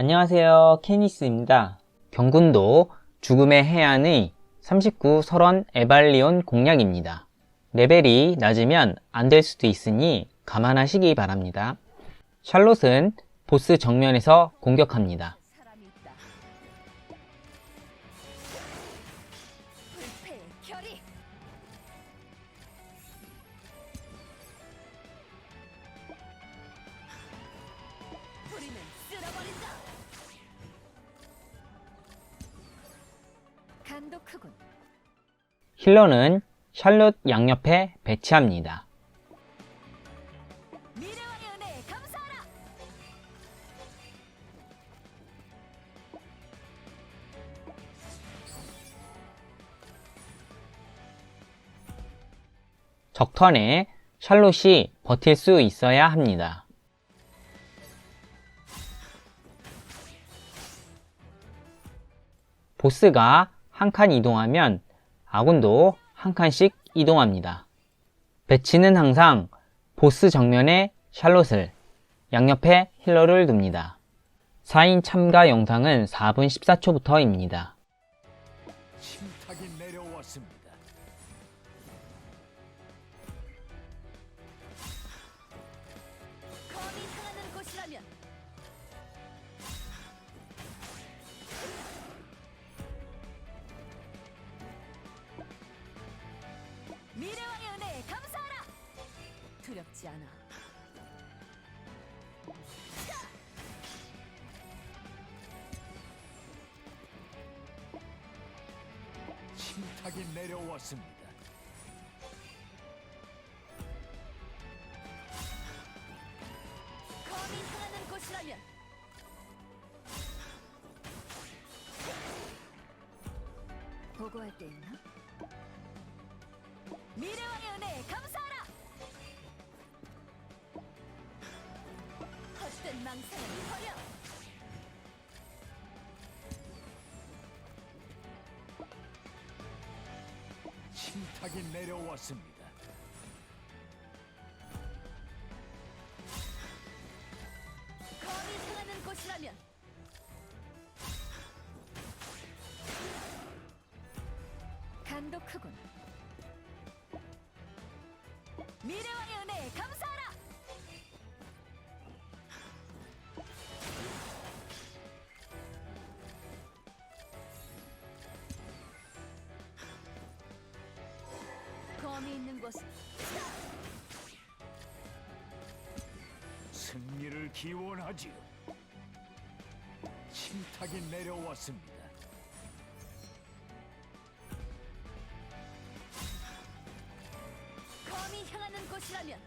안녕하세요. 케니스입니다. 경군도 죽음의 해안의 39 설원 에발리온 공략입니다. 레벨이 낮으면 안 될 수도 있으니 감안하시기 바랍니다. 샬롯은 보스 정면에서 공격합니다. 크군. 힐러는 샬롯 양옆에 배치합니다. 적턴에 샬롯이 버틸 수 있어야 합니다. 보스가 한 칸 이동하면 아군도 한 칸씩 이동합니다. 배치는 항상 보스 정면에 샬롯을, 양옆에 힐러를 둡니다. 4인 참가 영상은 4분 14초부터입니다. 침탁이 내려왔습니다. 검이 향하는 곳이라면 두렵지 않아. 침탁이 내려왔습니다. 검이 향하는 곳이라면 보고할 게 있나? 미래와의 은혜에 감사하라! 헛된 망상을 버려! 침탁이 내려왔습니다. 검이 향하는 곳이라면 간도 크군 미래와의 은혜에 감사 곳은 승리를 기원하지요. 침탁이 내려왔습니다. 검이 향하는 곳이라면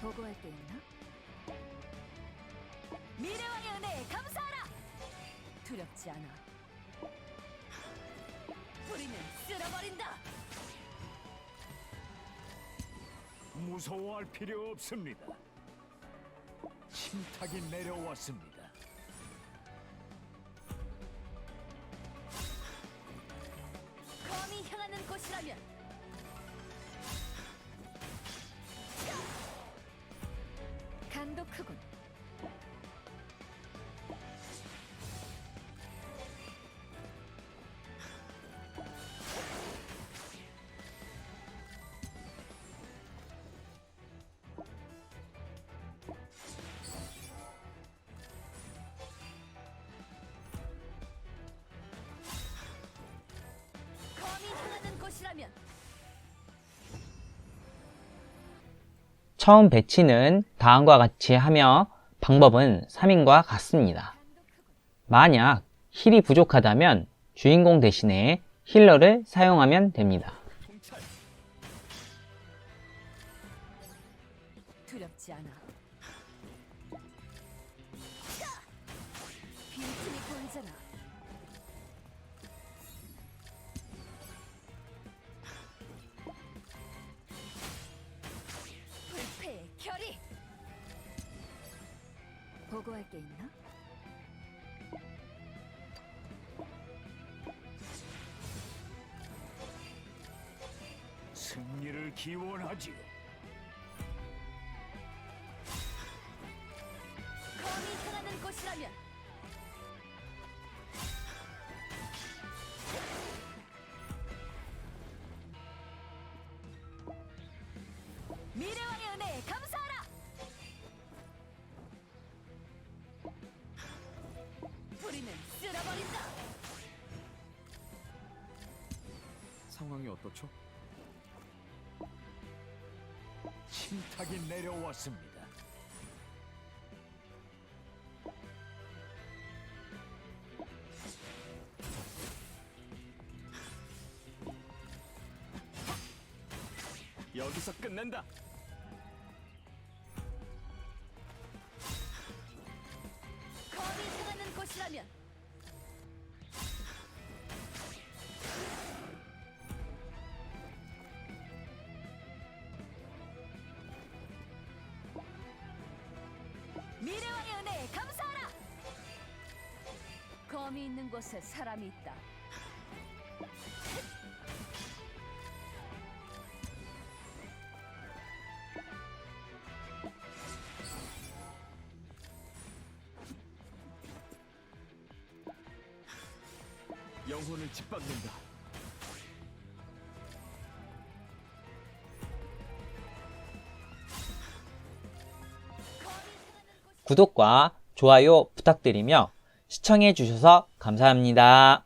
보고할 게 있나? 미래와의 은혜에 감사하라! 두렵지 않아. 뿌리는 쓸어버린다. 무서워할 필요 없습니다. 침탁이 내려왔습니다. 검이 향하는 곳이라면 간도 크군. 처음 배치는 다음과 같이 하며 방법은 3인과 같습니다. 만약 힐이 부족하다면 주인공 대신에 힐러를 사용하면 됩니다. 보고할 게 있나? 승리를 기원하지. 검이 향하는 곳이라면 미래와의 은혜 감사. 상황이 어떻죠? 침탁이 내려왔습니다. 여기서 끝낸다. 검이 있는 곳에 사람이 있다. 영혼을 짓밟는다. 구독과 좋아요 부탁드리며 시청해 주셔서 감사합니다.